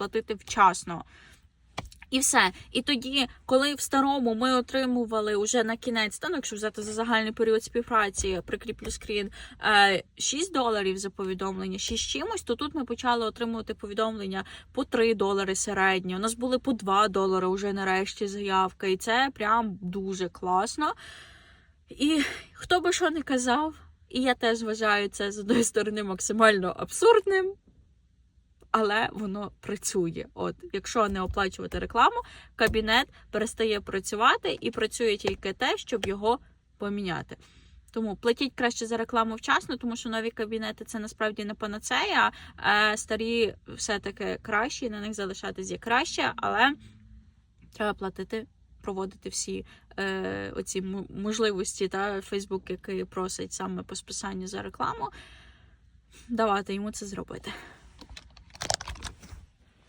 платити вчасно. І все. І тоді, коли в старому ми отримували уже на кінець, та ну, якщо взяти за загальний період співпраці, прикріплю скрін, е, 6 доларів за повідомлення, 6 чимось, то тут ми почали отримувати повідомлення по 3 долари середньо. У нас були по 2 долари вже нарешті заявки. І це прям дуже класно. І хто би що не казав, і я теж вважаю це з одної сторони максимально абсурдним. Але воно працює. От, якщо не оплачувати рекламу, кабінет перестає працювати і працює тільки те, щоб його поміняти. Тому платіть краще за рекламу вчасно, тому що нові кабінети це насправді не панацея, а старі все-таки кращі, на них залишатись є краще, але треба платити, проводити всі е, оці можливості та Фейсбук, який просить саме по списанню за рекламу, давати йому це зробити.